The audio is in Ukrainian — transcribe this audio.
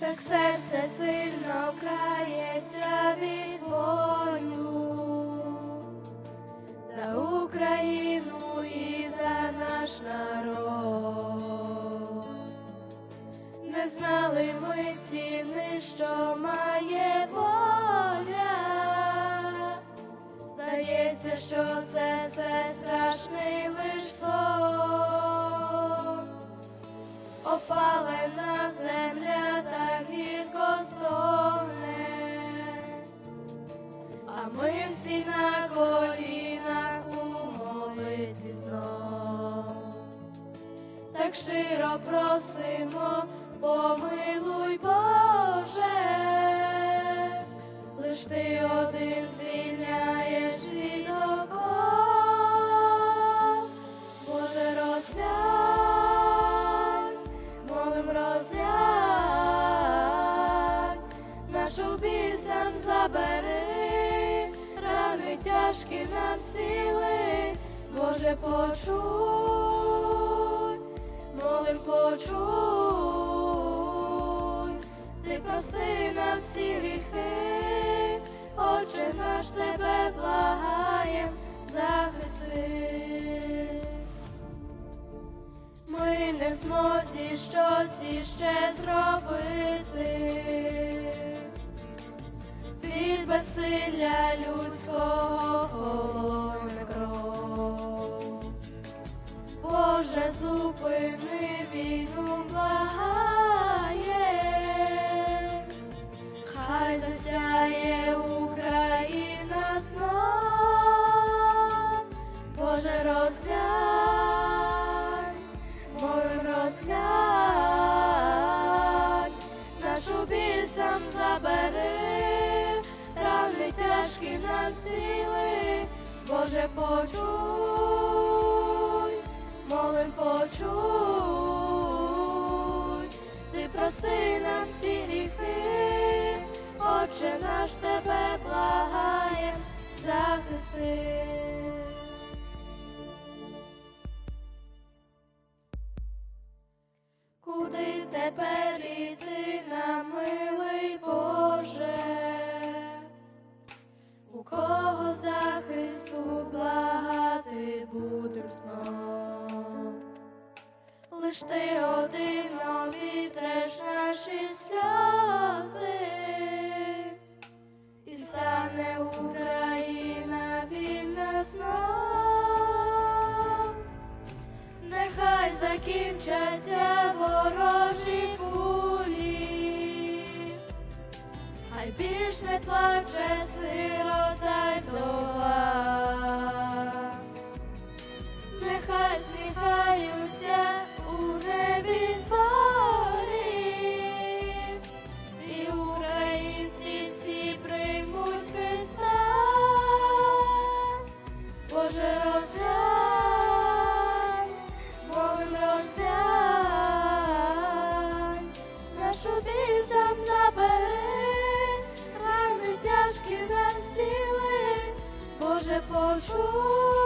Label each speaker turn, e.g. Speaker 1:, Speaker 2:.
Speaker 1: як серце сильно крається від болю за Україну і за наш народ. Не знали ми ціни, що має воля. Здається, що це все Так щиро просимо, помилуй Боже, лиш ти один звільняєш від оков. Боже, розглянь, молим розглянь, нашу біль забери, рани тяжкі нам сили, Боже, почуй, молим почуй, ти прости нам всі гріхи, Отче наш тебе благаєм, захисти. Ми не в змозі щось іще зробити. Від безсилля людського розглянь, молим розглянь, нашу біль сам забери, рани тяжкі нам сили, Боже, почуй, молим почуй, ти прости нам всі гріхи, Отче наш Тепер іти нам, милий Боже? У кого захисту благати будем знов? Лиш ти один обітреш наші сльози, і стане Україна вільна знов. Нехай закінчаться більш не плаче сирота й вдова. Рани тяжкі